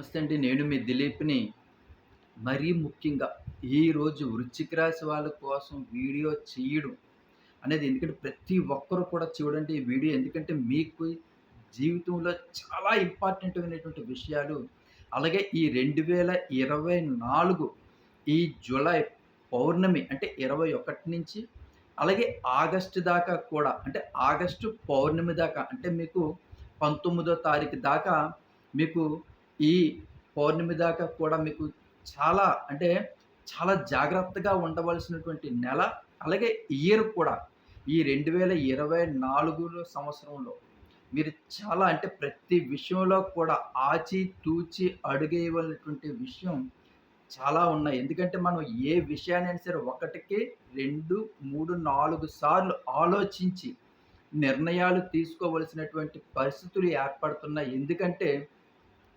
నమస్తే అండి. నేను మీ దిలీప్ని. మరీ ముఖ్యంగా ఈరోజు వృశ్చిక రాశి వాళ్ళ కోసం వీడియో చేయడం అనేది ఎందుకంటే ప్రతి ఒక్కరు కూడా చూడండి ఈ వీడియో ఎందుకంటే మీకు జీవితంలో చాలా ఇంపార్టెంట్ అయినటువంటి విషయాలు. అలాగే ఈ రెండు వేల ఇరవై నాలుగు ఈ జూలై పౌర్ణమి అంటే ఇరవై ఒకటి నుంచి అలాగే ఆగస్టు దాకా కూడా అంటే ఆగస్టు పౌర్ణమి దాకా అంటే మీకు పంతొమ్మిదో తారీఖు దాకా మీకు ఈ పౌర్ణమి దాకా కూడా మీకు చాలా అంటే చాలా జాగ్రత్తగా ఉండవలసినటువంటి నెల అలాగే ఇయర్ కూడా. ఈ రెండు వేల ఇరవై నాలుగు సంవత్సరంలో మీరు చాలా అంటే ప్రతి విషయంలో కూడా ఆచి తూచి అడుగేయవలసినటువంటి విషయం చాలా ఉన్నాయి. ఎందుకంటే మనం ఏ విషయాన్ని సరే ఒకటికి రెండు మూడు నాలుగు సార్లు ఆలోచించి నిర్ణయాలు తీసుకోవలసినటువంటి పరిస్థితులు ఏర్పడుతున్నాయి. ఎందుకంటే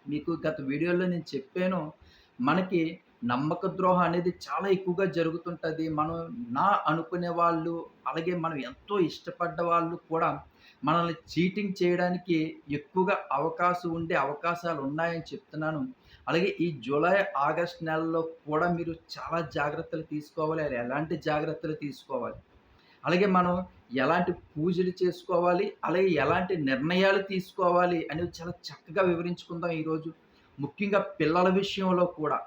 మీకు గత వీడియోలో నేను చెప్పాను మనకి నమ్మక ద్రోహం అనేది చాలా ఎక్కువగా జరుగుతుంటుంది. మనం నా అనుకునే వాళ్ళు అలాగే మనం ఎంతో ఇష్టపడ్డ వాళ్ళు కూడా మనల్ని చీటింగ్ చేయడానికి ఎక్కువగా అవకాశం ఉండే అవకాశాలు ఉన్నాయని చెప్తున్నాను. అలాగే ఈ జూలై ఆగస్ట్ నెలలో కూడా మీరు చాలా జాగ్రత్తలు తీసుకోవాలి. అది ఎలాంటి జాగ్రత్తలు తీసుకోవాలి? అలాగే మనం ఎలాంటి పూజలు చేసుకోవాలి అలాగే ఎలాంటి నిర్ణయాలు తీసుకోవాలి అనేది చాలా చక్కగా వివరించుకుందాం ఈరోజు. ముఖ్యంగా పిల్లల విషయంలో కూడా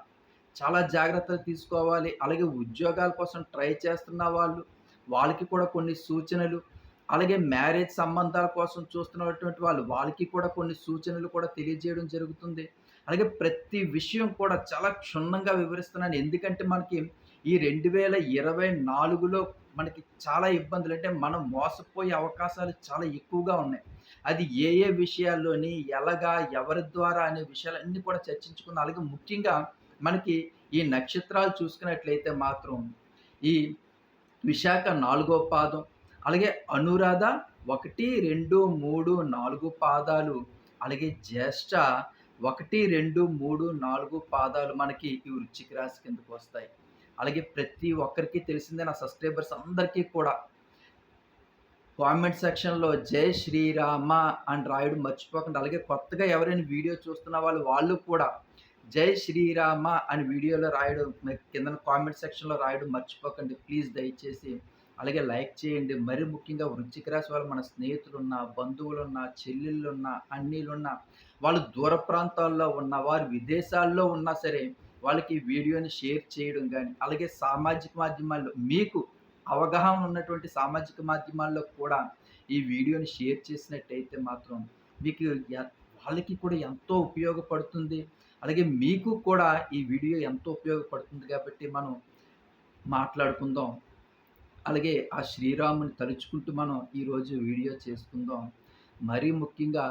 చాలా జాగ్రత్తలు తీసుకోవాలి అలాగే ఉద్యోగాల కోసం ట్రై చేస్తున్న వాళ్ళు వాళ్ళకి కూడా కొన్ని సూచనలు అలాగే మ్యారేజ్ సంబంధాల కోసం చూస్తున్నటువంటి వాళ్ళు వాళ్ళకి కూడా కొన్ని సూచనలు కూడా తెలియజేయడం జరుగుతుంది. అలాగే ప్రతి విషయం కూడా చాలా క్షుణ్ణంగా వివరిస్తున్నాను. ఎందుకంటే మనకి ఈ రెండు వేల ఇరవై నాలుగులో మనకి చాలా ఇబ్బందులు. అంటే మనం మోసపోయే అవకాశాలు చాలా ఎక్కువగా ఉన్నాయి. అది ఏ ఏ విషయాల్లోని ఎలాగా ఎవరి ద్వారా అనే విషయాలన్నీ కూడా చర్చించుకున్నాం. అలాగే ముఖ్యంగా మనకి ఈ నక్షత్రాలు చూసుకున్నట్లయితే మాత్రం ఈ విశాఖ నాలుగో పాదం అలాగే అనురాధ ఒకటి రెండు మూడు నాలుగు పాదాలు అలాగే జ్యేష్ఠ ఒకటి రెండు మూడు నాలుగు పాదాలు మనకి ఈ వృచ్చిక రాశి కిందకు వస్తాయి. అలాగే ప్రతి ఒక్కరికి తెలిసిందే నా సబ్స్క్రైబర్స్ అందరికీ కూడా. కామెంట్ సెక్షన్లో జై శ్రీరామ అని రాయడం మర్చిపోకండి. అలాగే కొత్తగా ఎవరైనా వీడియో చూస్తున్న వాళ్ళు వాళ్ళు కూడా జై శ్రీరామ అని వీడియోలో రాయడం కింద కామెంట్ సెక్షన్లో రాయడం మర్చిపోకండి. ప్లీజ్ దయచేసి అలాగే లైక్ చేయండి. మరి ముఖ్యంగా వృశ్చిక రాశి వాళ్ళు మన స్నేహితులున్న బంధువులున్న చెల్లెళ్ళున్న అన్నీలున్న వాళ్ళు దూర ప్రాంతాల్లో ఉన్న వారు విదేశాల్లో ఉన్నా సరే వాళ్ళకి వీడియోని షేర్ చేయడం కానీ అలాగే సామాజిక మాధ్యమాల్లో మీకు అవగాహన ఉన్నటువంటి సామాజిక మాధ్యమాల్లో కూడా ఈ వీడియోని షేర్ చేసినట్టయితే మాత్రం మీకు వాళ్ళకి కూడా ఎంతో ఉపయోగపడుతుంది. అలాగే మీకు కూడా ఈ వీడియో ఎంతో ఉపయోగపడుతుంది కాబట్టి మనం మాట్లాడుకుందాం. అలాగే ఆ శ్రీరాముని తలుచుకుంటూ మనం ఈరోజు వీడియో చేసుకుందాం మరీ ముఖ్యంగా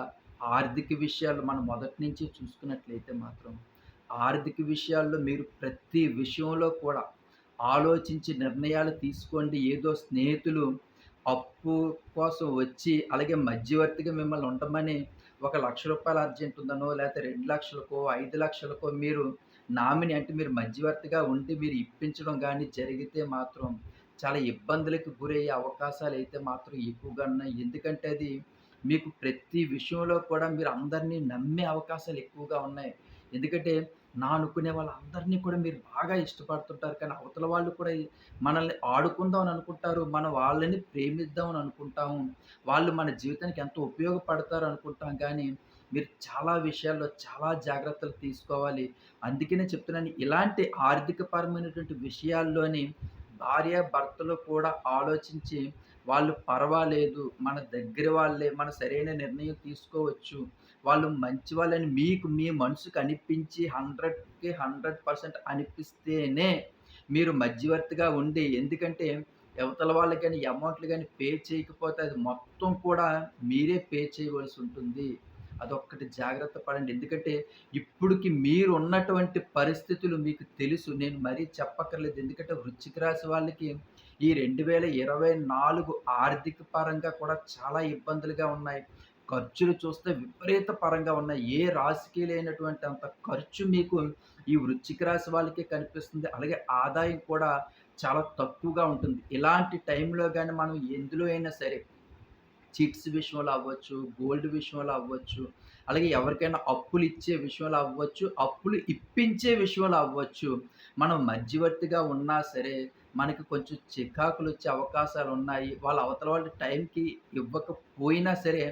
ఆర్థిక విషయాలు మనం మొదటి నుంచి చూసుకున్నట్లయితే మాత్రం ఆర్థిక విషయాల్లో మీరు ప్రతి విషయంలో కూడా ఆలోచించి నిర్ణయాలు తీసుకోండి. ఏదో స్నేహితులు అప్పు కోసం వచ్చి అలాగే మధ్యవర్తిగా మిమ్మల్ని ఉండమని ఒక లక్ష రూపాయలు అర్జెంట్ ఉందనో లేకపోతే రెండు లక్షలకో ఐదు లక్షలకో మీరు నామిని అంటే మీరు మధ్యవర్తిగా ఉండి మీరు ఇప్పించడం కానీ జరిగితే మాత్రం చాలా ఇబ్బందులకు గురయ్యే అవకాశాలు అయితే మాత్రం ఎక్కువగా ఉన్నాయి. ఎందుకంటే అది మీకు ప్రతి విషయంలో కూడా మీరు అందరినీ నమ్మే అవకాశాలు ఎక్కువగా ఉన్నాయి. ఎందుకంటే నా అనుకునే వాళ్ళందరినీ కూడా మీరు బాగా ఇష్టపడుతుంటారు. కానీ అవతల వాళ్ళు కూడా మనల్ని ఆడుకుందాం అని అనుకుంటారు. మనం వాళ్ళని ప్రేమిద్దాం అని అనుకుంటాము. వాళ్ళు మన జీవితానికి ఎంతో ఉపయోగపడతారు అనుకుంటాం. కానీ మీరు చాలా విషయాల్లో చాలా జాగ్రత్తలు తీసుకోవాలి. అందుకనే చెప్తున్నాను. ఇలాంటి ఆర్థికపరమైనటువంటి విషయాల్లోని భార్య భర్తలు కూడా ఆలోచించి వాళ్ళు పర్వాలేదు మన దగ్గర వాళ్ళే మన సరైన నిర్ణయం తీసుకోవచ్చు. వాళ్ళు మంచి వాళ్ళని మీకు మీ మనసుకు అనిపించి హండ్రెడ్కి హండ్రెడ్ పర్సెంట్ అనిపిస్తేనే మీరు మధ్యవర్తిగా ఉండి ఎందుకంటే యువతల వాళ్ళకి కానీ అమౌంట్లు కానీ పే చేయకపోతే అది మొత్తం కూడా మీరే పే చేయవలసి ఉంటుంది. అదొక్కటి జాగ్రత్త పడండి. ఎందుకంటే ఇప్పటికి మీరు ఉన్నటువంటి పరిస్థితులు మీకు తెలుసు. నేను మరీ చెప్పక్కర్లేదు. ఎందుకంటే వృచ్చిక రాశి వాళ్ళకి ఈ రెండు వేల ఇరవై నాలుగు ఆర్థిక పరంగా కూడా చాలా ఇబ్బందులుగా ఉన్నాయి. ఖర్చులు చూస్తే విపరీత పరంగా ఉన్నాయి. ఏ రాశికి లేనటువంటి అంత ఖర్చు మీకు ఈ వృచ్చిక రాశి వాళ్ళకే కనిపిస్తుంది. అలాగే ఆదాయం కూడా చాలా తక్కువగా ఉంటుంది. ఇలాంటి టైంలో కానీ మనం ఎందులో అయినా సరే చిట్స్ విషయంలో అవ్వచ్చు గోల్డ్ విషయంలో అవ్వచ్చు అలాగే ఎవరికైనా అప్పులు ఇచ్చే విషయంలో అవ్వచ్చు, అప్పులు ఇప్పించే విషయంలో అవ్వచ్చు. మనం మధ్యవర్తిగా ఉన్నా సరే, మనకి కొంచెం చికాకులు వచ్చే అవకాశాలు ఉన్నాయి వాళ్ళ అవతల వాళ్ళు టైంకి ఇవ్వకపోయినా సరే,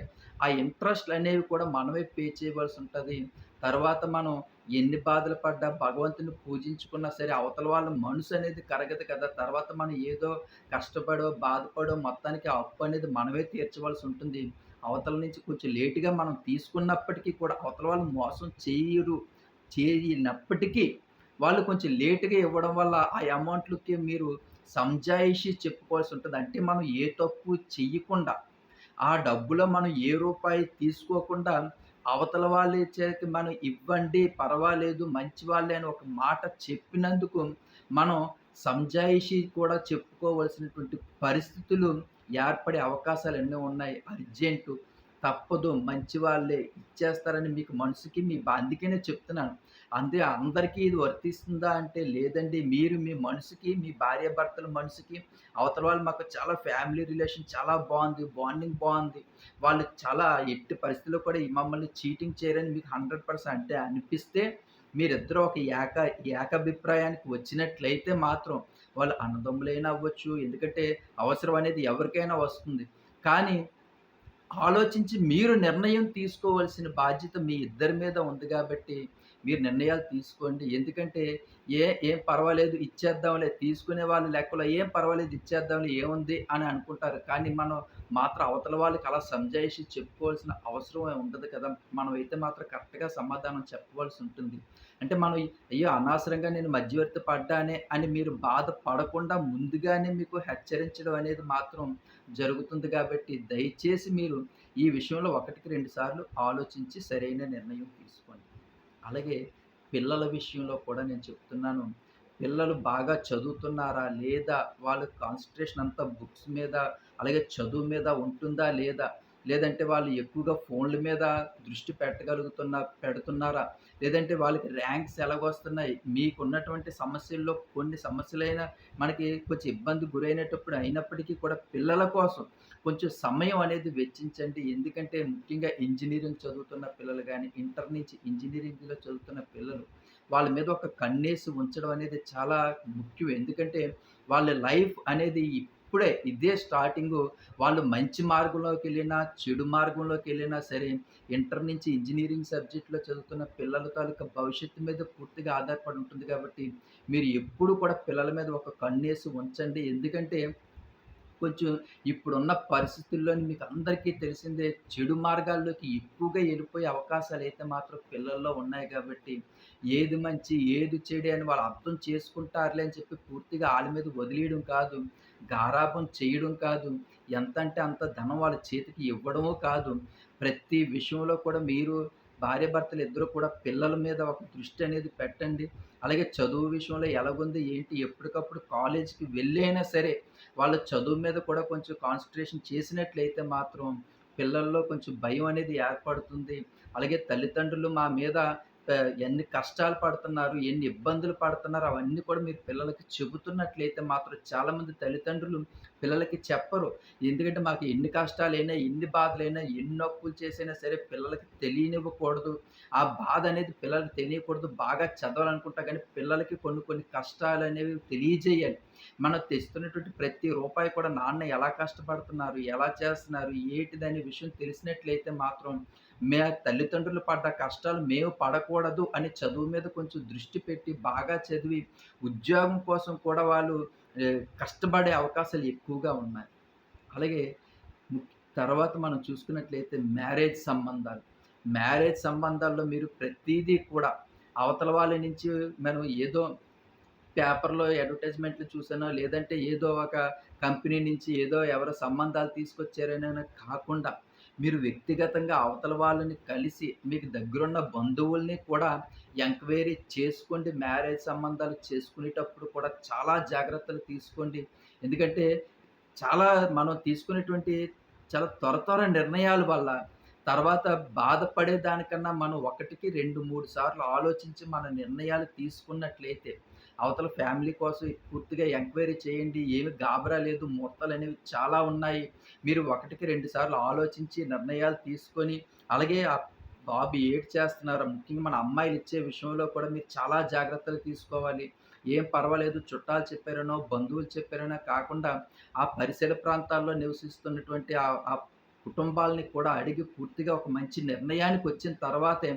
ఆ ఇంట్రెస్ట్‌లనేవి కూడా మనమే పే చేయవలసి ఉంటుంది తర్వాత మనం ఎన్ని బాధలు పడ్డా, భగవంతుని పూజించుకున్నా సరే, అవతల వాళ్ళ మనసు అనేది కరగదు కదా! తర్వాత మనం ఏదో కష్టపడో, బాధపడో మొత్తానికి అప్పు అనేది మనమే తీర్చవలసి ఉంటుంది అవతల నుంచి కొంచెం లేటుగా మనం తీసుకున్నప్పటికీ కూడా అవతల వాళ్ళు మోసం చేయరు చేయనప్పటికీ వాళ్ళు కొంచెం లేటుగా ఇవ్వడం వల్ల ఆ అమౌంట్‌లకి మీరు సంజాయిషి చెప్పుకోవాల్సి ఉంటుంది అంటే మనం ఏ తప్పు చెయ్యకుండా, ఆ డబ్బులో మనం ఏ రూపాయి తీసుకోకుండా అవతల వాళ్ళ చేతికి మనం ఇవ్వండి పర్వాలేదు మంచి వాళ్ళే అని ఒక మాట చెప్పినందుకు మనం సంజాయిషి కూడా చెప్పుకోవలసినటువంటి పరిస్థితులు ఏర్పడే అవకాశాలు ఎన్నో ఉన్నాయి. అర్జెంటు తప్పదు మంచి వాళ్ళే ఇచ్చేస్తారని మీకు మనసుకి మీ బాధ్యకనే చెప్తున్నాను. అంతే అందరికీ ఇది వర్తిస్తుందా అంటే లేదండి. మీరు మీ మనసుకి మీ భార్యాభర్తల మనసుకి అవతల వాళ్ళు మాకు చాలా ఫ్యామిలీ రిలేషన్ చాలా బాగుంది బాండింగ్ బాగుంది వాళ్ళు చాలా ఎట్టి పరిస్థితిలో కూడా మమ్మల్ని చీటింగ్ చేయరని మీకు 100% అంటే అనిపిస్తే మీరిద్దరూ ఒక ఏక ఏకాభిప్రాయానికి వచ్చినట్లయితే మాత్రం వాళ్ళు అన్నదమ్ములైనా అవ్వచ్చు. ఎందుకంటే అవసరం అనేది ఎవరికైనా వస్తుంది. కానీ ఆలోచించి మీరు నిర్ణయం తీసుకోవాల్సిన బాధ్యత మీ ఇద్దరి మీద ఉంది కాబట్టి మీరు నిర్ణయాలు తీసుకోండి. ఎందుకంటే ఏ ఏం పర్వాలేదు ఇచ్చేద్దాంలే, తీసుకునే వాళ్ళు లెక్కలో ఏం పర్వాలేదు ఇచ్చేద్దాంలే ఏముంది అని అనుకుంటారు. కానీ మనం మాత్రం అవతల వాళ్ళకి అలా సంజాయిషి చెప్పుకోవాల్సిన అవసరం ఉండదు కదా! మనమైతే మాత్రం కరెక్ట్‌గా సమాధానం చెప్పవలసి ఉంటుంది. అంటే మనం అయ్యో! అనవసరంగా నేను మధ్యవర్తి పడ్డానే అని మీరు బాధపడకుండా ముందుగానే మీకు హెచ్చరించడం అనేది మాత్రం జరుగుతుంది కాబట్టి దయచేసి మీరు ఈ విషయంలో ఒకటికి రెండు సార్లు ఆలోచించి సరైన నిర్ణయం తీసుకోండి. అలాగే పిల్లల విషయంలో కూడా నేను చెప్తున్నాను. పిల్లలు బాగా చదువుతున్నారా? లేదా? వాళ్ళ కాన్సన్ట్రేషన్ అంతా బుక్స్ మీద, అలాగే చదువు మీద ఉంటుందా? లేదా? లేదంటే వాళ్ళు ఎక్కువగా ఫోన్‌ల మీద దృష్టి పెట్టగలుగుతున్న పెడుతున్నారా? లేదంటే వాళ్ళకి ర్యాంక్స్ ఎలాగొస్తున్నాయి? మీకున్నటువంటి సమస్యల్లో కొన్ని సమస్యలైనా మనకి కొంచెం ఇబ్బంది గురైనటప్పుడు అయినప్పటికీ కూడా పిల్లల కోసం కొంచెం సమయం అనేది వెచ్చించండి. ఎందుకంటే ముఖ్యంగా ఇంజనీరింగ్ చదువుతున్న పిల్లలు కానీ ఇంటర్ నుంచి ఇంజనీరింగ్లో చదువుతున్న పిల్లలు వాళ్ళ మీద ఒక కన్నేసి ఉంచడం అనేది చాలా ముఖ్యం. ఎందుకంటే వాళ్ళ లైఫ్ అనేది ఇప్పుడే ఇదే స్టార్టింగు. వాళ్ళు మంచి మార్గంలోకి వెళ్ళినా చెడు మార్గంలోకి వెళ్ళినా సరే ఇంటర్ నుంచి ఇంజనీరింగ్ సబ్జెక్ట్‌లో చదువుతున్న పిల్లల తాలూకా భవిష్యత్తు మీద పూర్తిగా ఆధారపడి ఉంటుంది కాబట్టి, మీరు ఎప్పుడు కూడా పిల్లల మీద ఒక కన్నేసి ఉంచండి. ఎందుకంటే కొంచెం ఇప్పుడున్న పరిస్థితుల్లోని మీకు అందరికీ తెలిసిందే చెడు మార్గాల్లోకి ఎక్కువగా ఎండిపోయే అవకాశాలు అయితే మాత్రం పిల్లల్లో ఉన్నాయి కాబట్టి, ఏది మంచి, ఏది చెడు అని వాళ్ళు అర్థం చేసుకుంటారులే అని చెప్పి పూర్తిగా ఆళ్ళ మీద వదిలేయడం కాదు. గారాభం చేయడం కాదు. ఎంత అంటే అంత ధనం వాళ్ళ చేతికి ఇవ్వడమూ కాదు. ప్రతి విషయంలో కూడా మీరు భార్యాభర్తలు ఇద్దరు కూడా పిల్లల మీద ఒక దృష్టి అనేది పెట్టండి. అలాగే చదువు విషయంలో ఎలాగుంది, ఏంటి ఎప్పటికప్పుడు కాలేజీకి వెళ్ళైనా సరే వాళ్ళ చదువు మీద కూడా కొంచెం కాన్సన్ట్రేషన్ చేసినట్లయితే మాత్రం పిల్లల్లో కొంచెం భయం అనేది ఏర్పడుతుంది. అలాగే తల్లిదండ్రులు మా మీద ఎన్ని కష్టాలు పడుతున్నారు, ఎన్ని ఇబ్బందులు పడుతున్నారు అవన్నీ కూడా మీరు పిల్లలకి చెబుతున్నట్లయితే మాత్రం చాలామంది తల్లిదండ్రులు పిల్లలకి చెప్పరు. ఎందుకంటే మాకు ఎన్ని కష్టాలైనా, ఎన్ని బాధలైనా, ఎన్ని అప్పులు చేసైనా సరే పిల్లలకి తెలియనివ్వకూడదు. ఆ బాధ అనేది పిల్లలకి తెలియకూడదు. బాగా చదవాలనుకుంటా కానీ పిల్లలకి కొన్ని కొన్ని కష్టాలు అనేవి తెలియజేయాలి. మనం తెస్తున్నటువంటి ప్రతి రూపాయి కూడా నాన్న ఎలా కష్టపడుతున్నారు, ఎలా చేస్తున్నారు, ఏంటిదని విషయం తెలిసినట్లయితే మాత్రం మే తల్లిదండ్రులు పడ్డ కష్టాలు మేము పడకూడదు అని చదువు మీద కొంచెం దృష్టి పెట్టి బాగా చదివి ఉద్యోగం కోసం కూడా వాళ్ళు కష్టపడే అవకాశాలు ఎక్కువగా ఉన్నాయి. అలాగే తర్వాత మనం చూసుకున్నట్లయితే మ్యారేజ్ సంబంధాలు. మ్యారేజ్ సంబంధాల్లో మీరు ప్రతిదీ కూడా అవతల వాళ్ళ నుంచి మనం ఏదో పేపర్‌లో అడ్వర్టైజ్‌మెంట్‌లు చూసానో, లేదంటే ఏదో ఒక కంపెనీ నుంచి ఏదో ఎవరో సంబంధాలు తీసుకొచ్చారనే కాకుండా, మీరు వ్యక్తిగతంగా అవతల వాళ్ళని కలిసి, మీకు దగ్గరున్న బంధువుల్ని కూడా ఎంక్వైరీ చేసుకోండి. మ్యారేజ్ సంబంధాలు చేసుకునేటప్పుడు కూడా చాలా జాగ్రత్తలు తీసుకోండి. ఎందుకంటే, చాలా మనం తీసుకునేటువంటి చాలా త్వర త్వర నిర్ణయాల వల్ల తర్వాత బాధపడే దానికన్నా మనం ఒకటికి 2, 3 సార్లు ఆలోచించి మన నిర్ణయాలు తీసుకున్నట్లయితే, అవతల ఫ్యామిలీ కోసం పూర్తిగా ఎంక్వైరీ చేయండి. ఏమి గాబరా లేదు. ముహూర్తాలనేవి చాలా ఉన్నాయి. మీరు ఒకటికి రెండు సార్లు ఆలోచించి నిర్ణయాలు తీసుకొని, అలాగే ఆ బాబు ఏడ్ చేస్తున్నారు ముఖ్యంగా మన అమ్మాయిలు ఇచ్చే విషయంలో కూడా మీరు చాలా జాగ్రత్తలు తీసుకోవాలి ఏం పర్వాలేదు చుట్టాలు చెప్పారనో బంధువులు చెప్పారనో కాకుండా ఆ పరిసర ప్రాంతాల్లో నివసిస్తున్నటువంటి ఆ ఆ కుటుంబాలని కూడా అడిగి పూర్తిగా ఒక మంచి నిర్ణయానికి వచ్చిన తర్వాతే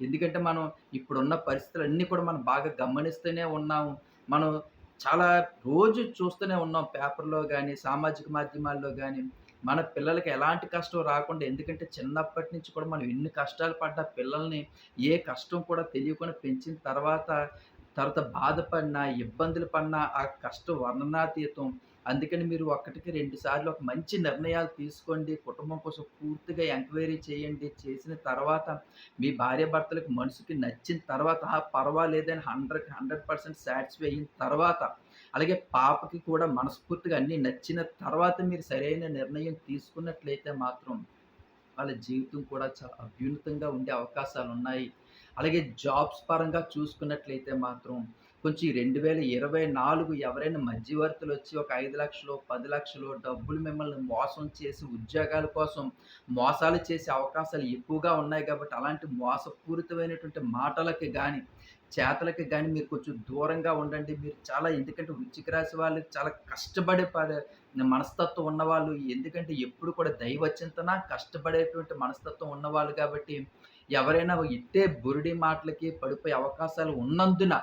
ఎందుకంటే మనం ఇప్పుడున్న పరిస్థితులన్నీ కూడా మనం బాగా గమనిస్తూనే ఉన్నాము మనం చాలా రోజు చూస్తూనే ఉన్నాం పేపర్‌లో కానీ సామాజిక మాధ్యమాల్లో కానీ మన పిల్లలకి ఎలాంటి కష్టం రాకుండా ఎందుకంటే చిన్నప్పటి నుంచి కూడా మనం ఎన్ని కష్టాలు పడ్డా పిల్లల్ని ఏ కష్టం కూడా తెలియకుండా పెంచిన తర్వాత, తర్వాత బాధపడినా, ఇబ్బందులు పడినా ఆ కష్టం వర్ణనాతీతం. అందుకని మీరు ఒక్కటికి రెండు సార్లు ఒక మంచి నిర్ణయాలు తీసుకోండి. కుటుంబం కోసం పూర్తిగా ఎంక్వైరీ చేయండి. చేసిన తర్వాత మీ భార్య భర్తలకు మనసుకి నచ్చిన తర్వాత పర్వాలేదని 100కి 100% సాటిస్ఫై అయిన తర్వాత, అలాగే పాపకి కూడా మనస్ఫూర్తిగా అన్నీ నచ్చిన తర్వాత మీరు సరైన నిర్ణయం తీసుకున్నట్లయితే మాత్రం వాళ్ళ జీవితం కూడా చాలా అభ్యున్నతంగా ఉండే అవకాశాలు ఉన్నాయి అలాగే జాబ్స్ పరంగా చూసుకున్నట్లయితే మాత్రం కొంచెం రెండు వేల ఇరవై నాలుగు ఎవరైనా మధ్యవర్తులు వచ్చి ఒక ఐదు లక్షలు పది లక్షలు డబ్బులు మిమ్మల్ని మోసం చేసి ఉద్యోగాల కోసం మోసాలు చేసే అవకాశాలు ఎక్కువగా ఉన్నాయి కాబట్టి అలాంటి మోసపూరితమైనటువంటి మాటలకి కానీ చేతలకి కానీ మీరు కొంచెం దూరంగా ఉండండి. మీరు చాలా ఎందుకంటే వృశ్చిక రాశి వాళ్ళు చాలా కష్టపడే పడే మనస్తత్వం ఉన్నవాళ్ళు. ఎందుకంటే ఎప్పుడు కూడా దైవ చింతన, కష్టపడేటువంటి మనస్తత్వం ఉన్నవాళ్ళు కాబట్టి ఎవరైనా ఇట్టే బురిడి మాటలకి పడిపోయే అవకాశాలు ఉన్నందున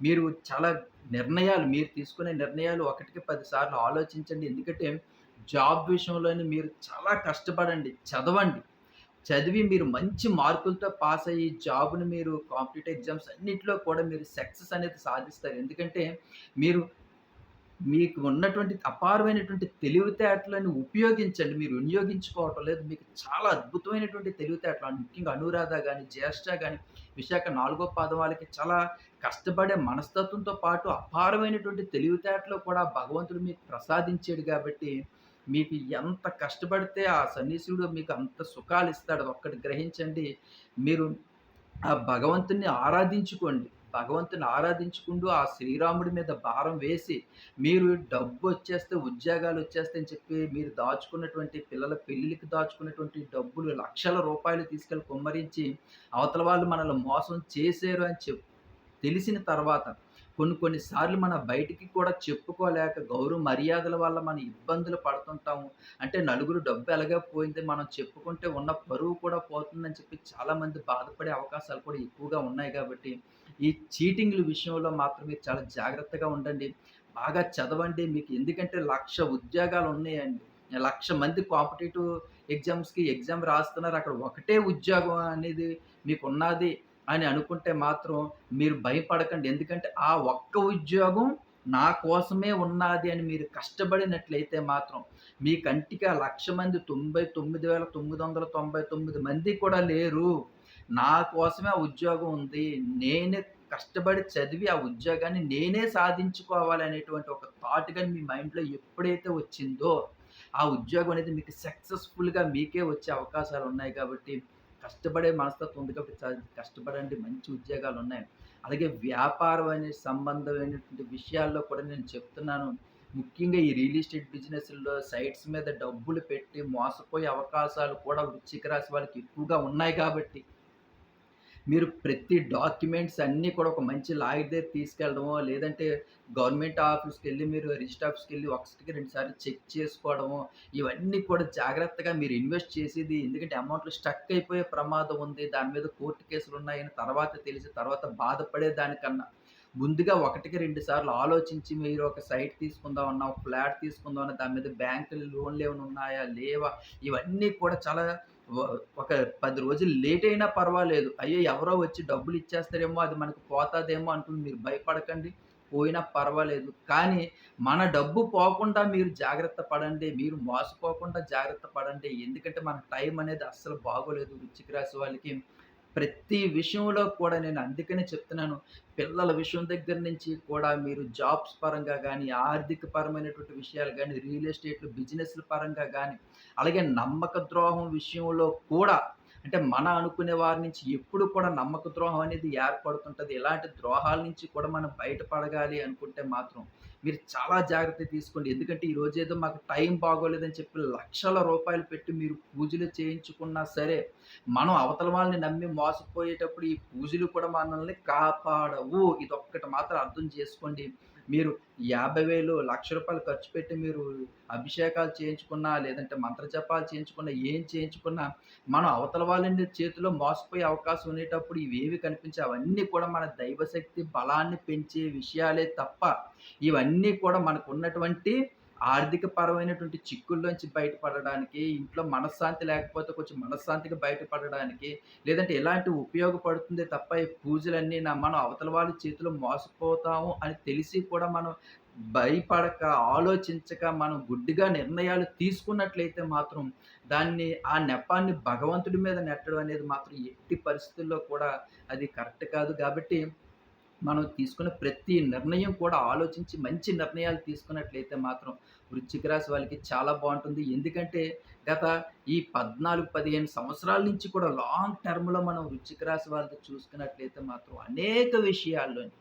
మీరు చాలా నిర్ణయాలు మీరు తీసుకునే నిర్ణయాలు ఒకటికి పదిసార్లు ఆలోచించండి. ఎందుకంటే జాబ్ విషయంలోనే మీరు చాలా కష్టపడండి. చదవండి. చదివి మీరు మంచి మార్కులతో పాస్ అయ్యి జాబ్‌ని మీరు కాంపిటేటివ్ ఎగ్జామ్స్ అన్నింటిలో కూడా మీరు సక్సెస్ అనేది సాధిస్తారు. ఎందుకంటే మీరు మీకు ఉన్నటువంటి అపారమైనటువంటి తెలివితేటలను ఉపయోగించండి. మీరు వినియోగించుకోవటం లేదు. మీకు చాలా అద్భుతమైనటువంటి తెలివితేటలు ముఖ్యంగా అనురాధ కానీ జ్యేష్ఠ కానీ విశాఖ నాలుగో పాదం వాళ్ళకి చాలా కష్టపడే మనస్తత్వంతో పాటు అపారమైనటువంటి తెలివితేటలో కూడా భగవంతుడు మీకు ప్రసాదించాడు కాబట్టి మీకు ఎంత కష్టపడితే ఆ శనీశ్వరుడు మీకు అంత సుఖాలు ఇస్తాడు ఒక్కటి గ్రహించండి. మీరు ఆ భగవంతుని ఆరాధించుకోండి. భగవంతుని ఆరాధించుకుంటూ ఆ శ్రీరాముడి మీద భారం వేసి, మీరు డబ్బు వచ్చేస్తే ఉద్యోగాలు వచ్చేస్తే అని చెప్పి మీరు దాచుకున్నటువంటి పిల్లల పెళ్ళిళ్ళకి దాచుకున్నటువంటి డబ్బులు లక్షల రూపాయలు తీసుకెళ్ళి కుమ్మరించి, అవతల వాళ్ళు మనల్ని మోసం చేశారు అని చెప్పి తెలిసిన తర్వాత కొన్ని కొన్ని సార్లు బయటికి కూడా చెప్పుకోలేక గౌరవ మర్యాదల వల్ల మనం ఇబ్బందులు పడుతుంటాము. అంటే నలుగురు డబ్బు ఎలాగో పోయింది మనం చెప్పుకుంటే ఉన్న పరువు కూడా పోతుందని చెప్పి చాలామంది బాధపడే అవకాశాలు కూడా ఎక్కువగా ఉన్నాయి కాబట్టి, ఈ చీటింగ్‌ల విషయంలో మాత్రం మీరు చాలా జాగ్రత్తగా ఉండండి. బాగా చదవండి. మీకు ఎందుకంటే లక్ష ఉద్యోగాలు ఉన్నాయండి. లక్ష మంది కాంపిటేటివ్ ఎగ్జామ్స్‌కి ఎగ్జామ్ రాస్తున్నారు. అక్కడ ఒకటే ఉద్యోగం అనేది మీకు ఉన్నది అని అనుకుంటే మాత్రం మీరు భయపడకండి. ఎందుకంటే ఆ ఒక్క ఉద్యోగం నా కోసమే ఉన్నాది అని మీరు కష్టపడినట్లయితే మాత్రం మీ కంటికి ఆ లక్ష మంది 99,999 మంది కూడా లేరు. నా కోసమే ఆ ఉద్యోగం ఉంది. నేనే కష్టపడి చదివి ఆ ఉద్యోగాన్ని నేనే సాధించుకోవాలి అనేటువంటి ఒక థాట్ గాని మీ మైండ్‌లో ఎప్పుడైతే వచ్చిందో, ఆ ఉద్యోగం అనేది మీకు సక్సెస్‌ఫుల్‌గా మీకే వచ్చే అవకాశాలు ఉన్నాయి కాబట్టి, కష్టపడే మనస్తత్వం ఉంది కాబట్టి కష్టపడండి. మంచి ఉద్యోగాలు ఉన్నాయి అలాగే వ్యాపారం అనే సంబంధమైనటువంటి విషయాల్లో కూడా నేను చెప్తున్నాను. ముఖ్యంగా ఈ రియల్ ఎస్టేట్ బిజినెస్లో సైట్స్ మీద డబ్బులు పెట్టి మోసపోయే అవకాశాలు కూడా వృశ్చిక రాశి వాళ్ళకి ఎక్కువగా ఉన్నాయి కాబట్టి మీరు ప్రతి డాక్యుమెంట్స్ అన్నీ కూడా ఒక మంచి లాయర్ దగ్గర తీసుకెళ్ళడమో, లేదంటే గవర్నమెంట్ ఆఫీస్కి వెళ్ళి మీరు రిజిస్టర్ ఆఫీస్కి వెళ్ళి ఒకసారికి రెండుసార్లు చెక్ చేసుకోవడము ఇవన్నీ కూడా జాగ్రత్తగా మీరు ఇన్వెస్ట్ చేసేది ఎందుకంటే అమౌంట్‌లో స్టక్ అయిపోయే ప్రమాదం ఉంది. దాని మీద కోర్టు కేసులు ఉన్నాయని తర్వాత తెలిసి తర్వాత బాధపడే దానికన్నా, ముందుగా ఒకటికి రెండు సార్లు ఆలోచించి మీరు ఒక సైట్ తీసుకుందాం అన్న ఒక ఫ్లాట్ తీసుకుందామన్నా దాని మీద బ్యాంకులు లోన్లు ఏమైనా ఉన్నాయా? లేవా? ఇవన్నీ కూడా చాలా ఒక పది రోజులు లేట్ అయినా పర్వాలేదు. అయ్యో! ఎవరో వచ్చి డబ్బులు ఇచ్చేస్తారేమో, అది మనకు పోతుందేమో అంటుంది మీరు భయపడకండి. పోయినా పర్వాలేదు. కానీ మన డబ్బు పోకుండా మీరు జాగ్రత్త పడండి. మీరు మోసపోకుండా జాగ్రత్త పడండి. ఎందుకంటే మన టైం అనేది అస్సలు బాగోలేదు రుచికి రాశి వాళ్ళకి. ప్రతి విషయంలో కూడా నేను అందుకనే చెప్తున్నాను. పిల్లల విషయం దగ్గర నుంచి కూడా మీరు జాబ్స్ పరంగా కానీ ఆర్థిక పరమైనటువంటి విషయాలు కానీ రియల్ ఎస్టేట్‌లు, బిజినెస్‌ల పరంగా కానీ అలాగే నమ్మక ద్రోహం విషయంలో కూడా అంటే మన అనుకునే వారి నుంచి ఎప్పుడు కూడా నమ్మక ద్రోహం అనేది ఏర్పడుతుంటుంది ఇలాంటి ద్రోహాల నుంచి కూడా మనం బయటపడగాలి అనుకుంటే మాత్రం మీరు చాలా జాగ్రత్త తీసుకోండి. ఎందుకంటే ఈరోజు ఏదో మాకు టైం బాగోలేదని చెప్పి లక్షల రూపాయలు పెట్టి మీరు పూజలు చేయించుకున్నా సరే, మనం అవతల వాళ్ళని నమ్మి మోసపోయేటప్పుడు ఈ పూజలు కూడా మనల్ని కాపాడవు. ఇదొక్కటి మాత్రం అర్థం చేసుకోండి. మీరు యాభై వేలు లక్ష రూపాయలు ఖర్చు పెట్టి మీరు అభిషేకాలు చేయించుకున్నా, లేదంటే మంత్ర జపాలు చేయించుకున్నా, ఏం చేయించుకున్నా, మనం అవతల వాళ్ళని చేతిలో మోసపోయే అవకాశం ఉండేటప్పుడు ఇవేవి కనిపించే అవన్నీ కూడా మన దైవశక్తి బలాన్ని పెంచే విషయాలే తప్ప, ఇవన్నీ కూడా మనకున్నటువంటి ఆర్థిక పరమైనటువంటి చిక్కుల్లోంచి బయటపడడానికి, ఇంట్లో మనశ్శాంతి లేకపోతే కొంచెం మనశ్శాంతిగా బయటపడడానికి, లేదంటే ఎలాంటి ఉపయోగపడుతుంది తప్ప ఈ పూజలన్నీ నా మనం అవతల వాళ్ళ చేతిలో మోసపోతాము అని తెలిసి కూడా మనం భయపడక, ఆలోచించక, మనం గుడ్డిగా నిర్ణయాలు తీసుకున్నట్లయితే మాత్రం దాన్ని ఆ నెపాన్ని భగవంతుడి మీద నెట్టడం అనేది మాత్రం ఎట్టి పరిస్థితుల్లో కూడా అది కరెక్ట్ కాదు. కాబట్టి మనం తీసుకున్న ప్రతి నిర్ణయం కూడా ఆలోచించి మంచి నిర్ణయాలు తీసుకున్నట్లయితే మాత్రం వృశ్చిక రాశి వాళ్ళకి చాలా బాగుంటుంది. ఎందుకంటే గత ఈ 14, 15 సంవత్సరాల నుంచి కూడా లాంగ్ టర్మ్‌లో మనం వృశ్చిక రాశి వాళ్ళతో చూసుకున్నట్లయితే మాత్రం అనేక విషయాల్లోని,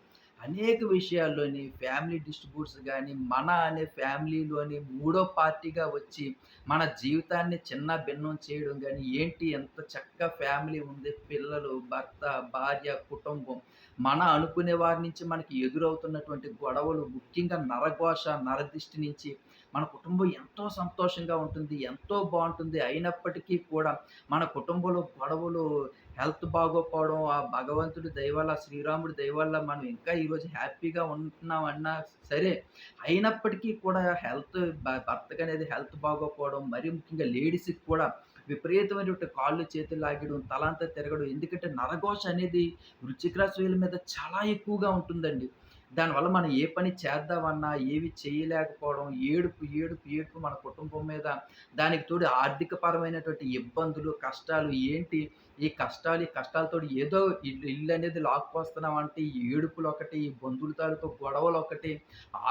అనేక విషయాల్లోని ఫ్యామిలీ డిస్ట్రిబ్యూట్స్ కానీ మన అనే ఫ్యామిలీలోని మూడో పార్టీగా వచ్చి మన జీవితాన్ని చిన్న భిన్నం చేయడం కానీ ఏంటి ఎంత చక్కగా ఫ్యామిలీ ఉంది. పిల్లలు, భర్త, భార్య, కుటుంబం మన అనుకునే వారి నుంచి మనకి ఎదురవుతున్నటువంటి గొడవలు ముఖ్యంగా నరఘోష, నరదిష్టి నుంచి మన కుటుంబం ఎంతో సంతోషంగా ఉంటుంది. ఎంతో బాగుంటుంది అయినప్పటికీ కూడా మన కుటుంబంలో గొడవలు, హెల్త్ బాగోకపోవడం, ఆ భగవంతుడి దయవల్ల శ్రీరాముడి దయవల్ల మనం ఇంకా ఈరోజు హ్యాపీగా ఉంటున్నామన్నా సరే, అయినప్పటికీ కూడా హెల్త్ భర్తకు భర్తకనేది హెల్త్ బాగోకపోవడం, మరీ ముఖ్యంగా లేడీస్‌కి కూడా విపరీతమైనటువంటి కాళ్ళు, చేతులు లాగడం, తలంతా తిరగడం. ఎందుకంటే నరఘోష అనేది వృశ్చిక రాశుల మీద చాలా ఎక్కువగా ఉంటుందండి. దానివల్ల మనం ఏ పని చేద్దామన్నా ఏవి చేయలేకపోవడం, ఏడుపు, ఏడుపు, ఏడుపు మన కుటుంబం మీద. దానికి తోడు ఆర్థిక పరమైనటువంటి ఇబ్బందులు, కష్టాలు ఏంటి ఈ కష్టాలు, ఈ కష్టాలతో ఏదో ఇల్లు అనేది ఇల్లనేది లాక్కొస్తున్నామంటే ఈ ఏడుపులొకటి, ఈ బంధువుల తాలూకు గొడవలొకటి,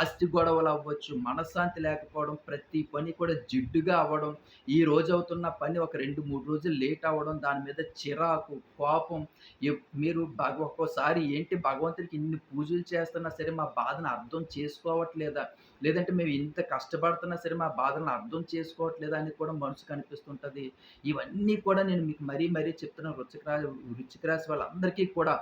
ఆస్తి గొడవలు అవ్వచ్చు మనశ్శాంతి లేకపోవడం, ప్రతి పని కూడా జిడ్డుగా అవ్వడం, ఈ రోజు అవుతున్న పని ఒక 2, 3 రోజులు లేట్ అవ్వడం, దాని మీద చిరాకు, కోపం మీరు భగ ఒక్కోసారి ఏంటి భగవంతుడికి ఇన్ని పూజలు చేస్తున్నా సరే మా బాధను అర్థం చేసుకోవట్లేదా? లేదంటే మేము ఇంత కష్టపడుతున్నా సరే మా బాధలను అర్థం చేసుకోవట్లేదు అని కూడా మనసుకు కనిపిస్తుంటుంది ఇవన్నీ కూడా నేను మీకు మరీ మరీ చెప్తున్నాను వృశ్చిక రా రాశి వాళ్ళందరికీ కూడా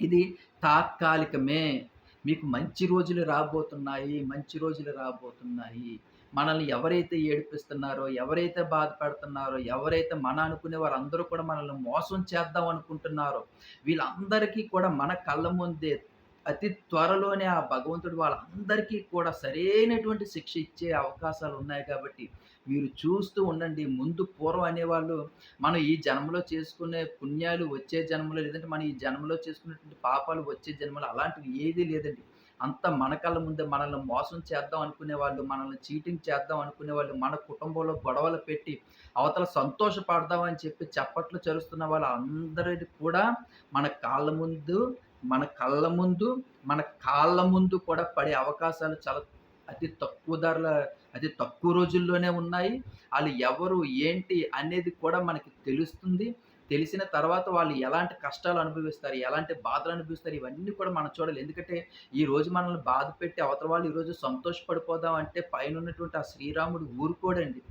ఇది తాత్కాలికమే. మీకు మంచి రోజులు రాబోతున్నాయి. మంచి రోజులు రాబోతున్నాయి. మనల్ని ఎవరైతే ఏడిపిస్తున్నారో, ఎవరైతే బాధపడుతున్నారో ఎవరైతే మన అనుకునే వారందరూ కూడా మనల్ని మోసం చేద్దాం అనుకుంటున్నారో, వీళ్ళందరికీ కూడా మన కళ్ళ ముందే అతి త్వరలోనే ఆ భగవంతుడు వాళ్ళందరికీ కూడా సరైనటువంటి శిక్ష ఇచ్చే అవకాశాలు ఉన్నాయి కాబట్టి, మీరు చూస్తూ ఉండండి. ముందు పూర్వం అనేవాళ్ళు మనం ఈ జన్మలో చేసుకునే పుణ్యాలు వచ్చే జన్మలో లేదంటే మనం ఈ జన్మలో చేసుకునేటువంటి పాపాలు వచ్చే జన్మలో అలాంటివి ఏదీ లేదండి. అంత మన కళ్ళ ముందే మనల్ని మోసం చేద్దాం అనుకునే వాళ్ళు మనల్ని చీటింగ్ చేద్దాం అనుకునే వాళ్ళు మన కుటుంబంలో గొడవలు పెట్టి అవతల సంతోషపడదాం అని చెప్పి చప్పట్లు చరుస్తున్న వాళ్ళందరిది కూడా మన కాళ్ళ ముందు, మన కళ్ళ ముందు, మన కాళ్ళ ముందు కూడా పడే అవకాశాలు చాలా అతి తక్కువ ధరల అతి తక్కువ రోజుల్లోనే ఉన్నాయి. వాళ్ళు ఎవరు, ఏంటి అనేది కూడా మనకి తెలుస్తుంది. తెలిసిన తర్వాత వాళ్ళు ఎలాంటి కష్టాలు అనుభవిస్తారు, ఎలాంటి బాధలు అనుభవిస్తారు ఇవన్నీ కూడా మనం చూడాలి. ఎందుకంటే ఈ రోజు మనల్ని బాధపెట్టి అవతల వాళ్ళు ఈరోజు సంతోషపడిపోదాం అంటే పైనున్నటువంటి ఆ శ్రీరాముడు ఊరుకోడండి.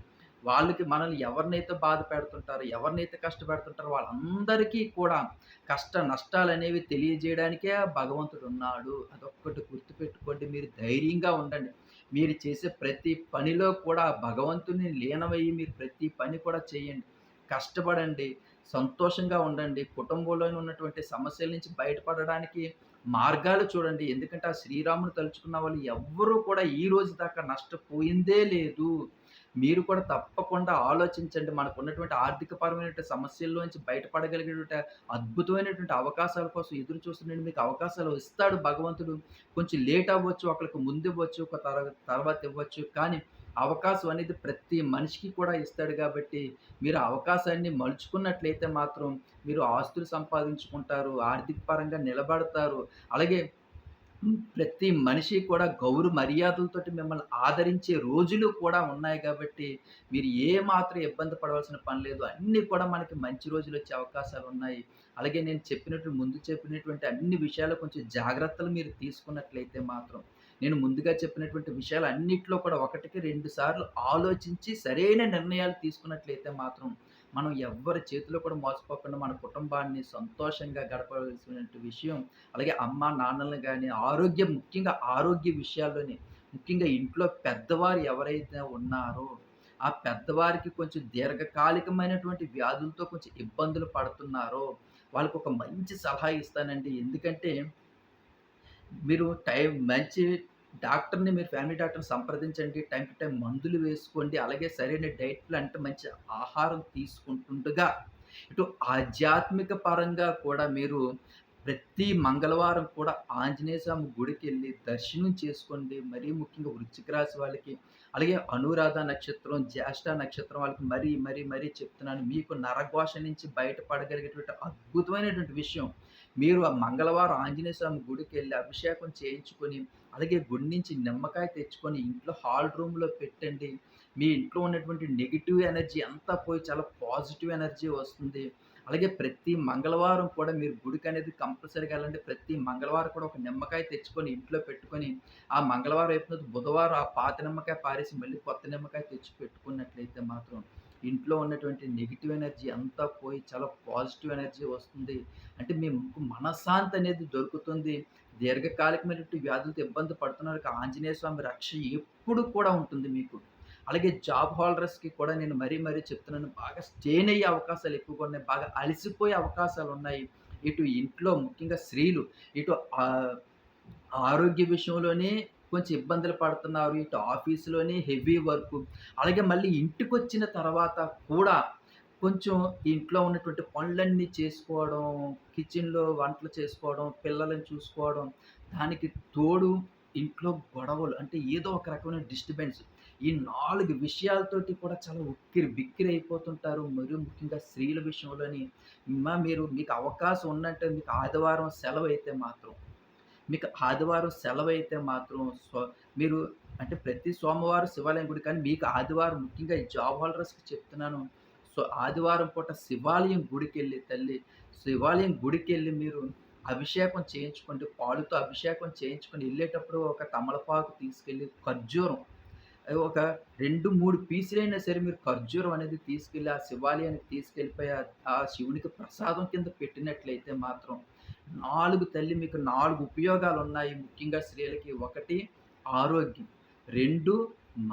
వాళ్ళకి మనల్ని ఎవరినైతే బాధ పెడుతుంటారో, ఎవరినైతే కష్టపెడుతుంటారో వాళ్ళందరికీ కూడా కష్ట నష్టాలు అనేవి తెలియజేయడానికే ఆ భగవంతుడున్నాడు. అదొక్కటి గుర్తుపెట్టుకోండి. మీరు ధైర్యంగా ఉండండి. మీరు చేసే ప్రతి పనిలో కూడా భగవంతుని లీనమయ్యి మీరు ప్రతి పని కూడా చేయండి. కష్టపడండి. సంతోషంగా ఉండండి. కుటుంబంలో ఉన్నటువంటి సమస్యల నుంచి బయటపడడానికి మార్గాలు చూడండి. ఎందుకంటే ఆ శ్రీరాముని తలుచుకున్న వాళ్ళు ఎవ్వరూ కూడా ఈ రోజు దాకా నష్టపోయిందే లేదు. మీరు కూడా తప్పకుండా ఆలోచించండి. మనకున్నటువంటి ఆర్థికపరమైనటువంటి సమస్యల్లోంచి బయటపడగలిగినటువంటి అద్భుతమైనటువంటి అవకాశాల కోసం ఎదురు చూస్తుండండి. మీకు అవకాశాలు ఇస్తాడు భగవంతుడు. కొంచెం లేట్ అవ్వచ్చు, ఒకళ్ళకి ముందివ్వచ్చు, ఒక తర తర్వాత ఇవ్వచ్చు. కానీ అవకాశం అనేది ప్రతి మనిషికి కూడా ఇస్తాడు కాబట్టి, మీరు అవకాశాన్ని మలుచుకున్నట్లయితే మాత్రం మీరు ఆస్తులు సంపాదించుకుంటారు. ఆర్థిక పరంగా నిలబడతారు. అలాగే ప్రతి మనిషి కూడా గౌరవ మర్యాదలతోటి మిమ్మల్ని ఆదరించే రోజులు కూడా ఉన్నాయి కాబట్టి మీరు ఏ మాత్రం ఇబ్బంది పడవలసిన పని లేదు. అన్నీ కూడా మనకి మంచి రోజుల్లో వచ్చే అవకాశాలు ఉన్నాయి అలాగే నేను చెప్పినట్లు ముందు చెప్పినటువంటి అన్ని విషయాలు కొంచెం జాగ్రత్తలు మీరు తీసుకున్నట్లయితే మాత్రం, నేను ముందుగా చెప్పినటువంటి విషయాలు అన్నింటిలో కూడా ఒకటికి రెండు సార్లు ఆలోచించి సరైన నిర్ణయాలు తీసుకున్నట్లయితే మాత్రం, మనం ఎవ్వరి చేతిలో కూడా మోసపోకుండా మన కుటుంబాన్ని సంతోషంగా గడపవలసినటువంటి విషయం అలాగే అమ్మ, నాన్నలను కానీ ఆరోగ్యం ముఖ్యంగా ఆరోగ్య విషయాల్లోని, ముఖ్యంగా ఇంట్లో పెద్దవారు ఎవరైతే ఉన్నారో, ఆ పెద్దవారికి కొంచెం దీర్ఘకాలికమైనటువంటి వ్యాధులతో కొంచెం ఇబ్బందులు పడుతున్నారో, వాళ్ళకు ఒక మంచి సలహా ఇస్తానండి. ఎందుకంటే, మీరు టైం మంచి డాక్టర్‌ని మీరు ఫ్యామిలీ డాక్టర్‌ని సంప్రదించండి. టైం టు టైం మందులు వేసుకోండి. అలాగే సరైన డైట్ అంటే మంచి ఆహారం తీసుకుంటుండగా, ఇటు ఆధ్యాత్మిక పరంగా కూడా మీరు ప్రతి మంగళవారం కూడా ఆంజనేయ స్వామి గుడికెళ్ళి దర్శనం చేసుకోండి. మరీ ముఖ్యంగా వృశ్చిక రాశి వాళ్ళకి, అలాగే అనురాధ నక్షత్రం, జ్యేష్ఠ నక్షత్రం వాళ్ళకి మరీ, మరీ, మరీ చెప్తున్నాను. మీకు నరఘోష నుంచి బయటపడగలిగేటువంటి అద్భుతమైనటువంటి విషయం. మీరు ఆ మంగళవారం ఆంజనేయ స్వామి గుడికెళ్ళి అభిషేకం చేయించుకొని, అలాగే గుడి నుంచి నిమ్మకాయ తెచ్చుకొని ఇంట్లో హాల్ రూమ్‌లో పెట్టండి. మీ ఇంట్లో ఉన్నటువంటి నెగిటివ్ ఎనర్జీ అంతా పోయి చాలా పాజిటివ్ ఎనర్జీ వస్తుంది. అలాగే ప్రతి మంగళవారం కూడా మీరు గుడికి అనేది కంపల్సరీగా వెళ్ళండి ప్రతి మంగళవారం కూడా ఒక నిమ్మకాయ తెచ్చుకొని ఇంట్లో పెట్టుకొని, ఆ మంగళవారం అయిపోయిన బుధవారం ఆ పాత నిమ్మకాయ పారేసి మళ్ళీ కొత్త నిమ్మకాయ తెచ్చి పెట్టుకున్నట్లయితే మాత్రం, ఇంట్లో ఉన్నటువంటి నెగిటివ్ ఎనర్జీ అంతా పోయి చాలా పాజిటివ్ ఎనర్జీ వస్తుంది. అంటే మీకు మనశ్శాంతి అనేది దొరుకుతుంది. దీర్ఘకాలికమైనటువంటి వ్యాధులతో ఇబ్బంది పడుతున్నారు ఆంజనేయ స్వామి రక్ష ఎప్పుడు కూడా ఉంటుంది మీకు. అలాగే జాబ్ హోల్డర్స్‌కి కూడా నేను మరీ, మరీ చెప్తున్నాను. బాగా స్టేన్ అయ్యే అవకాశాలు ఎక్కువగా ఉన్నాయి. బాగా అలసిపోయే అవకాశాలు ఉన్నాయి ఇటు ఇంట్లో ముఖ్యంగా స్త్రీలు, ఇటు ఆరోగ్య విషయంలోనే కొంచెం ఇబ్బందులు పడుతున్నారు. ఇటు ఆఫీసులోనే హెవీ వర్క్ అలాగే మళ్ళీ ఇంటికి వచ్చిన తర్వాత కూడా కొంచెం ఇంట్లో ఉన్నటువంటి పనులన్నీ చేసుకోవడం, కిచెన్‌లో వంటలు చేసుకోవడం, పిల్లలను చూసుకోవడం, దానికి తోడు ఇంట్లో గొడవలు అంటే ఏదో ఒక రకమైన డిస్టర్బెన్స్. ఈ నాలుగు విషయాలతోటి కూడా చాలా ఉక్కిరి బిక్కిరి అయిపోతుంటారు. మరియు ముఖ్యంగా స్త్రీల విషయంలోని మా మీరు మీకు అవకాశం ఉందంటే మీకు ఆదివారం సెలవైతే మాత్రం, మీకు ఆదివారం సెలవైతే మాత్రం స్వ మీరు అంటే ప్రతి సోమవారం శివాలయం గుడి కానీ మీకు ఆదివారం ముఖ్యంగా జాబ్ హోల్డర్స్‌కి చెప్తున్నాను. సో, ఆదివారం పూట శివాలయం గుడికి వెళ్ళి తల్లి శివాలయం గుడికి వెళ్ళి మీరు అభిషేకం చేయించుకోండి. పాలుతో అభిషేకం చేయించుకొని వెళ్ళేటప్పుడు ఒక తమలపాకు తీసుకెళ్ళి ఖర్జూరం ఒక 2, 3 పీసులైనా సరే మీరు ఖర్జూరం అనేది తీసుకెళ్ళి ఆ శివాలయానికి తీసుకెళ్ళిపోయి ఆ శివునికి ప్రసాదం కింద పెట్టినట్లయితే మాత్రం నాలుగు తల్లి మీకు నాలుగు ఉపయోగాలు ఉన్నాయి ముఖ్యంగా స్త్రీలకి. ఒకటి ఆరోగ్యం, రెండు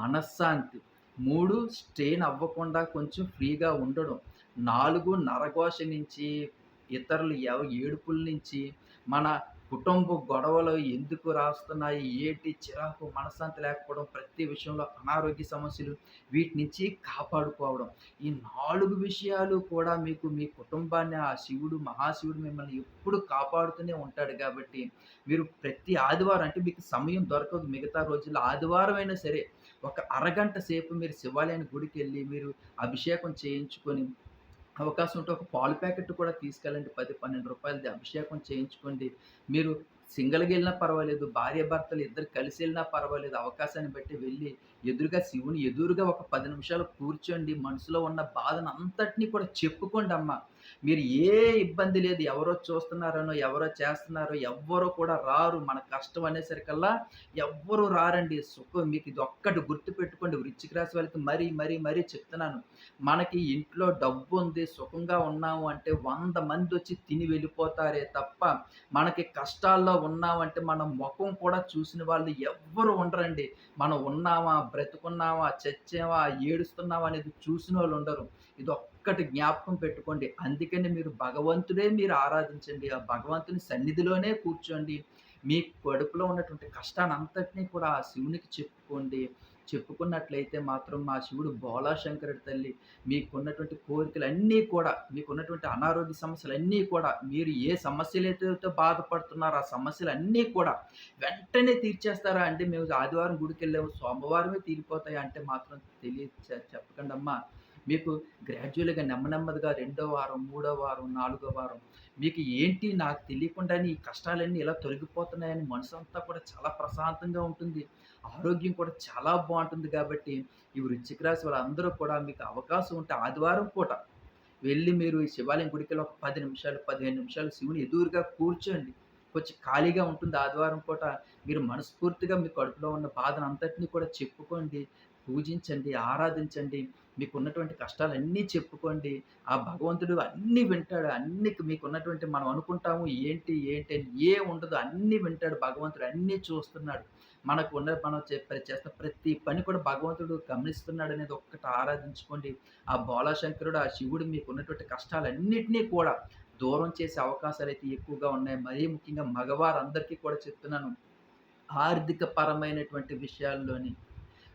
మనశ్శాంతి, మూడు స్ట్రెయిన్ అవ్వకుండా కొంచెం ఫ్రీగా ఉండడం, నాలుగు నరఘోష నుంచి, ఇతరులు ఎవ ఏడుపుల నుంచి, మన కుటుంబ గొడవలు ఎందుకు రాస్తున్నాయి, ఏంటి చిరాకు, మనశ్శాంతి లేకపోవడం, ప్రతి విషయంలో అనారోగ్య సమస్యలు వీటి నుంచి కాపాడుకోవడం. ఈ నాలుగు విషయాలు కూడా మీకు మీ కుటుంబాన్ని ఆ శివుడు, మహాశివుడు మిమ్మల్ని ఎప్పుడు కాపాడుతూనే ఉంటాడు కాబట్టి, మీరు ప్రతి ఆదివారం అంటే మీకు సమయం దొరకదు మిగతా రోజుల్లో. ఆదివారం అయినా సరే ఒక అరగంట సేపు మీరు శివాలయం గుడికి వెళ్ళి మీరు అభిషేకం చేయించుకొని, అవకాశం ఉంటే ఒక పాలు ప్యాకెట్ కూడా తీసుకెళ్ళండి. 10, 12 రూపాయలది అభిషేకం చేయించుకోండి. మీరు సింగిల్‌గా వెళ్ళినా పర్వాలేదు. భార్యాభర్తలు ఇద్దరు కలిసి వెళ్ళినా పర్వాలేదు. అవకాశాన్ని బట్టి వెళ్ళి ఎదురుగా శివుని ఎదురుగా ఒక పది నిమిషాలు కూర్చోండి. మనసులో ఉన్న బాధను అంతటినీ కూడా చెప్పుకోండి అమ్మ మీరు ఏ ఇబ్బంది లేదు. ఎవరో చూస్తున్నారనో, ఎవరో చేస్తున్నారో ఎవ్వరో కూడా రారు. మన కష్టం అనేసరికల్లా ఎవ్వరు రారండి. సుఖం మీకు ఇది ఒక్కటి గుర్తుపెట్టుకోండి. వృచ్చిక రాశి వాళ్ళకి మరీ, మరీ, మరీ చెప్తున్నాను. మనకి ఇంట్లో డబ్బు ఉంది సుఖంగా ఉన్నాము అంటే వంద మంది వచ్చి తిని వెళ్ళిపోతారే తప్ప, మనకి కష్టాల్లో ఉన్నామంటే మన ముఖం కూడా చూసిన వాళ్ళు ఎవ్వరు ఉండరండి. మనం ఉన్నామా, బ్రతుకున్నామా చచ్చామా, ఏడుస్తున్నామా అనేది చూసిన వాళ్ళు ఉండరు. ఇదొక్కటి జ్ఞాపకం పెట్టుకోండి. అందుకని మీరు భగవంతుడే మీరు ఆరాధించండి. ఆ భగవంతుని సన్నిధిలోనే కూర్చోండి. మీ కడుపులో ఉన్నటువంటి కష్టాన్నంతటినీ కూడా ఆ శివునికి చెప్పుకోండి. చెప్పుకున్నట్లయితే మాత్రం మా శివుడు బోళాశంకరుడి తల్లి మీకున్నటువంటి కోరికలన్నీ కూడా, మీకున్నటువంటి అనారోగ్య సమస్యలన్నీ కూడా, మీరు ఏ సమస్యలైతే బాధపడుతున్నారో ఆ సమస్యలన్నీ కూడా వెంటనే తీర్చేస్తారా అంటే, మేము ఆదివారం గుడికి వెళ్ళాము సోమవారమే తీరిపోతాయా అంటే మాత్రం తెలియ చెప్పకండి చెప్పకండమ్మా. మీకు గ్రాడ్యువల్‌గా నెమ్మ నెమ్మదిగా రెండో వారం, మూడో వారం, నాలుగో వారం మీకు ఏంటి నాకు తెలియకుండానే ఈ కష్టాలన్నీ ఇలా తొలగిపోతున్నాయని మనసు అంతా కూడా చాలా ప్రశాంతంగా ఉంటుంది. ఆరోగ్యం కూడా చాలా బాగుంటుంది కాబట్టి, ఈ వృశ్చిక రాశి వాళ్ళందరూ కూడా మీకు అవకాశం ఉంటే ఆదివారం పూట వెళ్ళి మీరు ఈ శివాలయం గుడికి ఒక పది నిమిషాలు, 15 నిమిషాలు శివుని ఎదురుగా కూర్చోండి. కొంచెం ఖాళీగా ఉంటుంది ఆదివారం పూట. మీరు మనస్ఫూర్తిగా మీ కడుపులో ఉన్న బాధనంతటిని కూడా చెప్పుకోండి. పూజించండి, ఆరాధించండి. మీకున్నటువంటి కష్టాలన్నీ చెప్పుకోండి. ఆ భగవంతుడు అన్నీ వింటాడు. అన్ని మీకున్నటువంటి మనం అనుకుంటాము ఏంటి, ఏంటి అని ఏముండదు. అన్నీ వింటాడు భగవంతుడు. అన్నీ చూస్తున్నాడు. మనకు ఉన్న మనం చే చేస్తున్న ప్రతి పని కూడా భగవంతుడు గమనిస్తున్నాడు అనేది ఒక్కటి ఆరాధించుకోండి. ఆ బోళాశంకరుడు, ఆ శివుడు మీకు ఉన్నటువంటి కష్టాలన్నింటినీ కూడా దూరం చేసే అవకాశాలు అయితే ఎక్కువగా ఉన్నాయి. మరీ ముఖ్యంగా మగవారందరికీ కూడా చెప్తున్నాను. ఆర్థిక పరమైనటువంటి విషయాల్లోని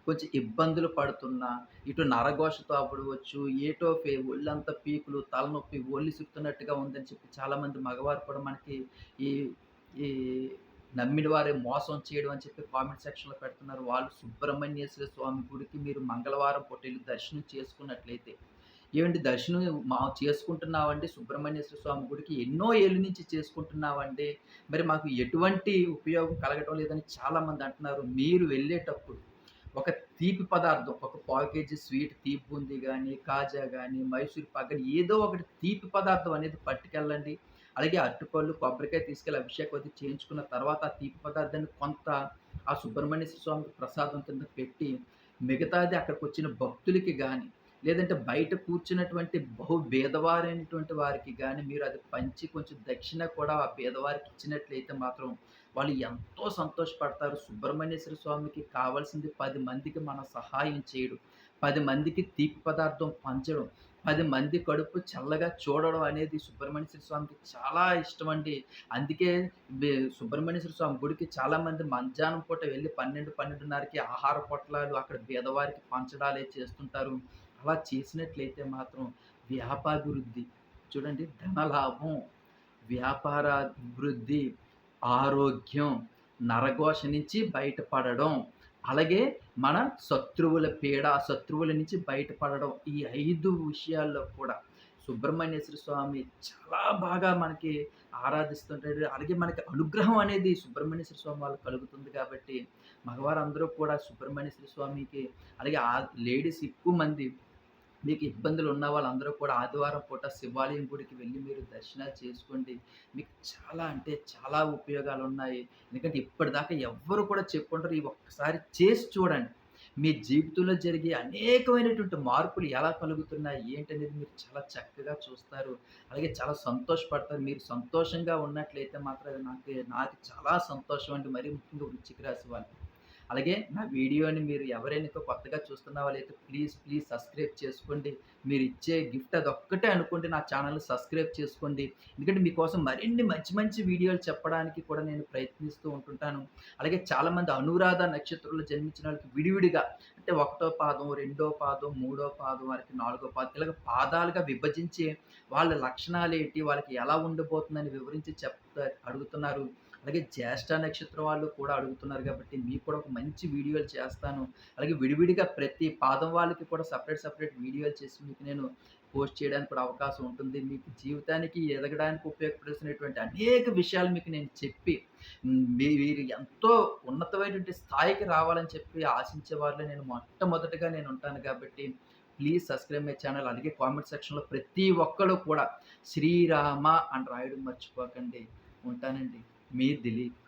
కొంచెం ఇబ్బందులు పడుతున్నా, ఇటు నరఘోషతో అవ్వడవచ్చు, ఏటో పే ఒళ్ళంతా పీకులు, తలనొప్పి, ఒళ్ళు సిక్కుతున్నట్టుగా ఉందని చెప్పి చాలామంది మగవారు కూడా మనకి ఈ ఈ నమ్మిన వారే మోసం చేయడం అని చెప్పి కామెంట్ సెక్షన్‌లో పెడుతున్నారు. వాళ్ళు సుబ్రహ్మణ్యేశ్వర స్వామి గుడికి మీరు మంగళవారం పూట దర్శనం చేసుకున్నట్లయితే, ఏవండీ దర్శనం మా చేసుకుంటున్నామండి సుబ్రహ్మణ్యేశ్వర స్వామి గుడికి ఎన్నో ఏళ్ళ నుంచి చేసుకుంటున్నామండి. మరి మాకు ఎటువంటి ఉపయోగం కలగటం లేదని చాలామంది అంటున్నారు. మీరు వెళ్ళేటప్పుడు ఒక తీపి పదార్థం, ఒక పావు కేజీ స్వీట్ తీపి ఉంది కానీ కాజా కానీ మైసూర్ పాక్ కానీ ఏదో ఒకటి తీపి పదార్థం అనేది పట్టుకెళ్ళండి. అలాగే అరటిపళ్ళు, కొబ్బరికాయ తీసుకెళ్ళి అభిషేకం అది చేయించుకున్న తర్వాత ఆ తీపి పదార్థాన్ని కొంత ఆ సుబ్రహ్మణ్య స్వామికి ప్రసాదం కింద పెట్టి, మిగతాది అక్కడికి వచ్చిన భక్తులకి కానీ లేదంటే బయట కూర్చున్నటువంటి బహు భేదవారైనటువంటి వారికి కానీ మీరు అది పంచి కొంచెం దక్షిణ కూడా ఆ భేదవారికి ఇచ్చినట్లయితే మాత్రం వాళ్ళు ఎంతో సంతోషపడతారు. సుబ్రహ్మణ్యేశ్వర స్వామికి కావాల్సింది పది మందికి మన సహాయం చేయడం, పది మందికి తీపి పదార్థం పంచడం, పది మంది కడుపు చల్లగా చూడడం అనేది సుబ్రహ్మణ్యేశ్వర స్వామికి చాలా ఇష్టం అండి అందుకే సుబ్రహ్మణ్యేశ్వర స్వామి గుడికి చాలామంది మధ్యాహ్నం పూట వెళ్ళి పన్నెండు పన్నెండున్నరకి ఆహార పొట్లాలు అక్కడ బీదవారికి పంచడాలే చేస్తుంటారు. అలా చేసినట్లయితే మాత్రం వ్యాపాభివృద్ధి చూడండి ధనలాభం, వ్యాపారాభివృద్ధి, ఆరోగ్యం, నరఘోష నుంచి బయటపడడం, అలాగే మన శత్రువుల పీడ, శత్రువుల నుంచి బయటపడడం. ఈ ఐదు విషయాల్లో కూడా సుబ్రహ్మణ్యేశ్వర స్వామి చాలా బాగా మనకి ఆరాధిస్తుంటాడు. అలాగే మనకి అనుగ్రహం అనేది సుబ్రహ్మణ్యేశ్వర స్వామి వాళ్ళకి కలుగుతుంది కాబట్టి, మగవారందరూ కూడా సుబ్రహ్మణ్యేశ్వర స్వామికి అలాగే ఆ లేడీస్ ఎక్కువ మంది మీకు ఇబ్బందులు ఉన్న వాళ్ళందరూ కూడా ఆదివారం పూట శివాలయం గుడికి వెళ్ళి మీరు దర్శనాలు చేసుకోండి. మీకు చాలా అంటే చాలా ఉపయోగాలు ఉన్నాయి ఎందుకంటే ఇప్పటిదాకా ఎవ్వరు కూడా చెప్పుకుంటారు ఈ ఒక్కసారి చేసి చూడండి. మీ జీవితంలో జరిగే అనేకమైనటువంటి మార్పులు ఎలా కలుగుతున్నాయి, ఏంటనేది మీరు చాలా చక్కగా చూస్తారు. అలాగే చాలా సంతోషపడతారు. మీరు సంతోషంగా ఉన్నట్లయితే మాత్రం నాకు నాకు చాలా సంతోషం అండి. మరీ ముఖ్యంగా వృశ్చిక రాశి వాళ్ళు. అలాగే నా వీడియోని మీరు ఎవరైనా కొత్తగా చూస్తున్న వాళ్ళైతే ప్లీజ్, ప్లీజ్ సబ్స్క్రైబ్ చేసుకోండి. మీరు ఇచ్చే గిఫ్ట్ అదొక్కటే అనుకోండి నా ఛానల్ సబ్స్క్రైబ్ చేసుకోండి. ఎందుకంటే మీకోసం మరిన్ని మంచి మంచి వీడియోలు చెప్పడానికి కూడా నేను ప్రయత్నిస్తూ ఉంటుంటాను. అలాగే చాలామంది అనురాధ నక్షత్రంలో జన్మించిన వాళ్ళకి విడివిడిగా అంటే ఒకటో పాదం, రెండో పాదం, మూడో పాదం వారికి నాలుగో పాదం ఇలాగ పాదాలుగా విభజించి వాళ్ళ లక్షణాలు ఏంటి వాళ్ళకి ఎలా ఉండబోతుందని వివరించి చెప్తా అడుగుతున్నారు. అలాగే జ్యేష్ఠ నక్షత్రం వాళ్ళు కూడా అడుగుతున్నారు కాబట్టి మీకు కూడా ఒక మంచి వీడియోలు చేస్తాను. అలాగే విడివిడిగా ప్రతి పాదం వాళ్ళకి కూడా సపరేట్ సపరేట్ వీడియోలు చేసి మీకు నేను పోస్ట్ చేయడానికి కూడా అవకాశం ఉంటుంది. మీకు జీవితానికి ఎదగడానికి ఉపయోగపడాల్సినటువంటి అనేక విషయాలు మీకు నేను చెప్పి మీ మీరు ఎంతో ఉన్నతమైనటువంటి స్థాయికి రావాలని చెప్పి ఆశించే వారిలో నేను మొట్టమొదటిగా నేను ఉంటాను కాబట్టి ప్లీజ్ సబ్స్క్రైబ్ మై ఛానల్. అలాగే కామెంట్ సెక్షన్‌లో ప్రతి ఒక్కరు కూడా శ్రీరామ అని రాయడం మర్చిపోకండి. ఉంటానండి. మీ దిలీప్.